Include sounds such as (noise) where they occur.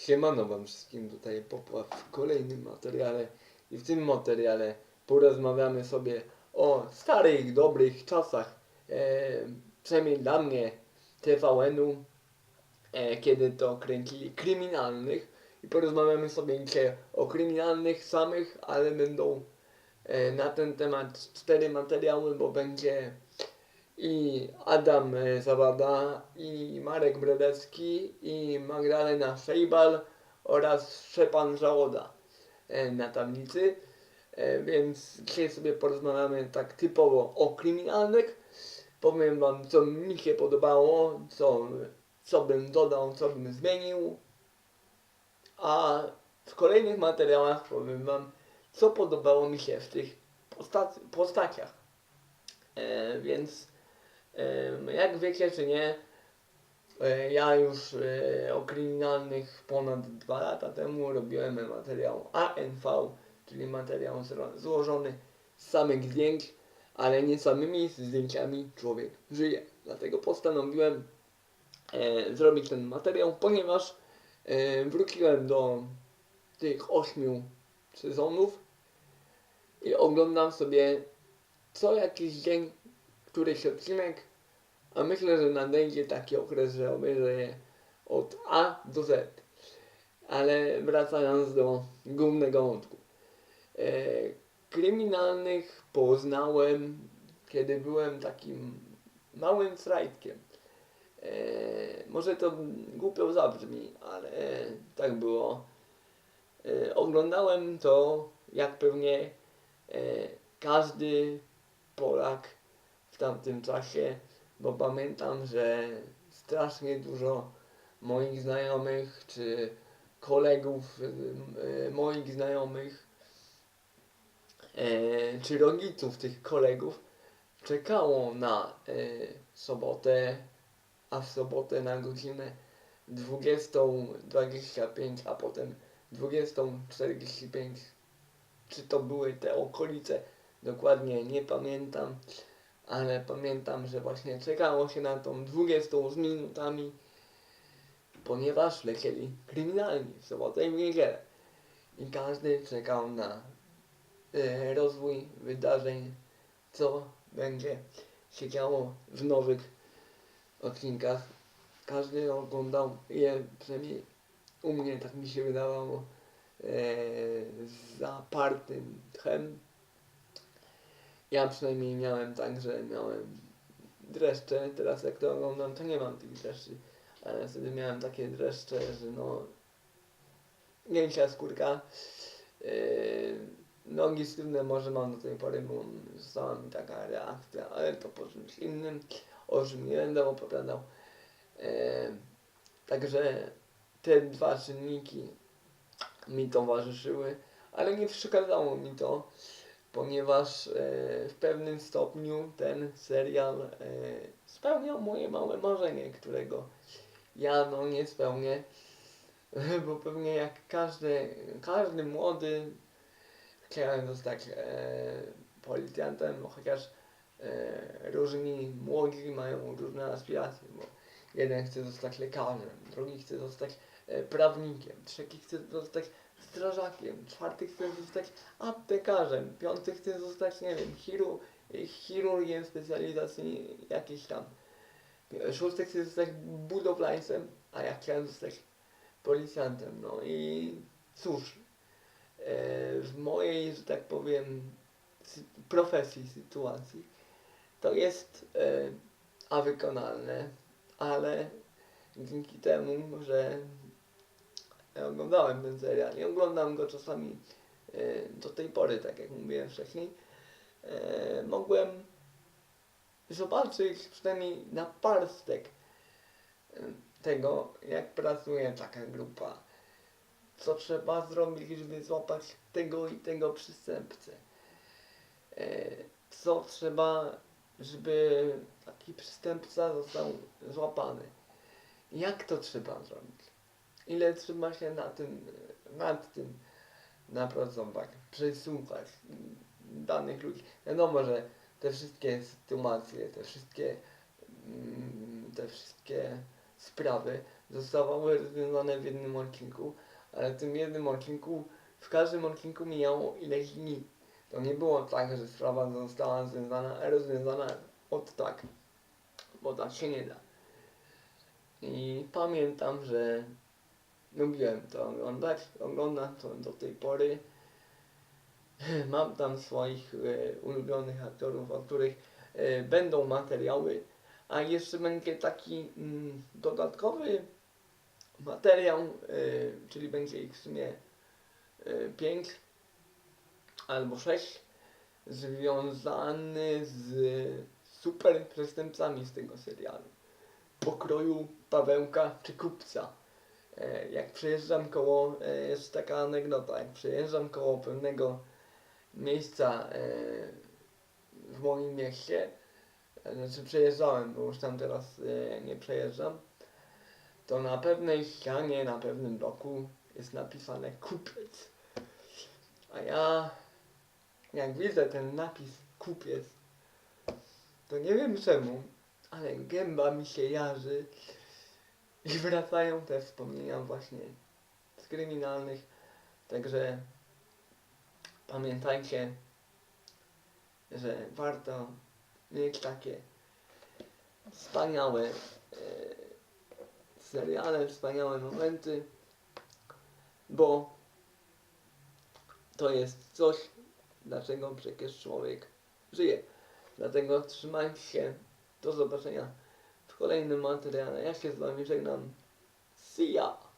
Siemano wam wszystkim tutaj Popław w kolejnym materiale. I w tym materiale porozmawiamy sobie o starych, dobrych czasach, e, przynajmniej dla mnie TVN-u, e, kiedy to kręcili kryminalnych. I porozmawiamy sobie dzisiaj o kryminalnych samych, ale będą e, na ten temat cztery materiały, bo będzie i Adam e, Zawada, i Marek Brodecki, i Magdalena Szejbal oraz Szczepan Żałoda e, na tablicy. E, Więc dzisiaj sobie porozmawiamy tak typowo o kryminalnych. Powiem Wam, co mi się podobało, co, co bym dodał, co bym zmienił. A w kolejnych materiałach powiem Wam, co podobało mi się w tych postaci, postaciach. E, więc Jak wiecie czy nie, e, ja już e, o kryminalnych ponad dwa lata temu robiłem materiał ANV, czyli materiał złożony z samych zdjęć, ale nie samymi zdjęciami człowiek żyje. Dlatego postanowiłem e, zrobić ten materiał, ponieważ wróciłem do tych ośmiu sezonów i oglądam sobie co jakiś dzień któryś odcinek, a myślę, że nadejdzie taki okres, że obejrzę je od A do Z. Ale wracając do głównego wątku. E, kryminalnych poznałem, kiedy byłem takim małym frajtkiem. E, może to głupio zabrzmi, ale tak było. E, oglądałem to, jak pewnie e, każdy Polak w tamtym czasie, bo pamiętam, że strasznie dużo moich znajomych czy kolegów y, moich znajomych e, czy rodziców tych kolegów czekało na e, sobotę, a w sobotę na godzinę 20.25, a potem 20.45. Czy to były te okolice? Dokładnie nie pamiętam ale pamiętam, że właśnie czekało się na tą 20 z minutami, ponieważ lecieli kryminalni w sobotę i w niedzielę. I każdy czekał na e, rozwój wydarzeń, co będzie się działo w nowych odcinkach. Każdy oglądał je, przynajmniej u mnie tak mi się wydawało, e, zapartym tchem, ja przynajmniej miałem tak, że miałem dreszcze, teraz jak to oglądam, to nie mam tych dreszczy, ale wtedy miałem takie dreszcze, że no miękka skórka, yy, nogi sztywne może mam do tej pory, bo została mi taka reakcja, ale to po czymś innym, o czym nie będę opowiadał. Yy, także te dwa czynniki mi towarzyszyły, ale nie przeszkadzało mi to, ponieważ e, w pewnym stopniu ten serial e, spełniał moje małe marzenie, którego ja no nie spełnię, (laughs) bo pewnie jak każdy, każdy młody chciałem zostać e, policjantem, chociaż różni młodzi mają różne aspiracje, bo jeden chce zostać lekarzem, drugi chce zostać prawnikiem, trzeci chce zostać strażakiem, czwarty chce zostać aptekarzem, piąty chce zostać, nie wiem, chiru, chirurgiem specjalizacji jakiejś tam, szósty chce zostać budowlańcem, a ja chciałem zostać policjantem, no i cóż, e, w mojej, że tak powiem, profesji, sytuacji, to jest e, a wykonalne, ale dzięki temu, że ja oglądałem ten serial i oglądam go czasami e, do tej pory, tak jak mówiłem wcześniej, e, mogłem zobaczyć przynajmniej na parstek e, tego, jak pracuje taka grupa, co trzeba zrobić, żeby złapać tego i tego przestępcę, e, co trzeba, żeby taki przestępca został złapany, jak to trzeba zrobić ile trzeba się na tym, nad tym napracować, przesłuchać danych ludzi. Wiadomo, że te wszystkie sytuacje, te wszystkie, mm, te wszystkie sprawy zostawały rozwiązane w jednym odcinku, ale w tym jednym odcinku, w każdym odcinku mijało ileś dni. To nie było tak, że sprawa została związana, rozwiązana od tak, bo tak się nie da. I pamiętam, że lubiłem to oglądać, oglądam to do tej pory. (clears throat) Mam tam swoich e, ulubionych aktorów, o których e, będą materiały, a jeszcze będzie taki mm, dodatkowy materiał, e, czyli będzie ich w sumie e, pięć albo sześć, związany z super przestępcami z tego serialu. Pokroju Pawełka czy Kupca. E, jak przejeżdżam koło, e, jest taka anegdota, jak przejeżdżam koło pewnego miejsca e, w moim mieście, znaczy przejeżdżałem, bo już tam teraz nie przejeżdżam, to na pewnej ścianie, na pewnym bloku jest napisane kupiec. A ja, jak widzę ten napis kupiec, to nie wiem czemu, ale gęba mi się jarzy i wracają te wspomnienia właśnie z kryminalnych. Także pamiętajcie, że warto mieć takie wspaniałe e, seriale, wspaniałe momenty, bo to jest coś, dlaczego przecież człowiek żyje. Dlatego trzymajcie się. Do zobaczenia kolejnym materiale. Ja się z wami żegnam. See ya!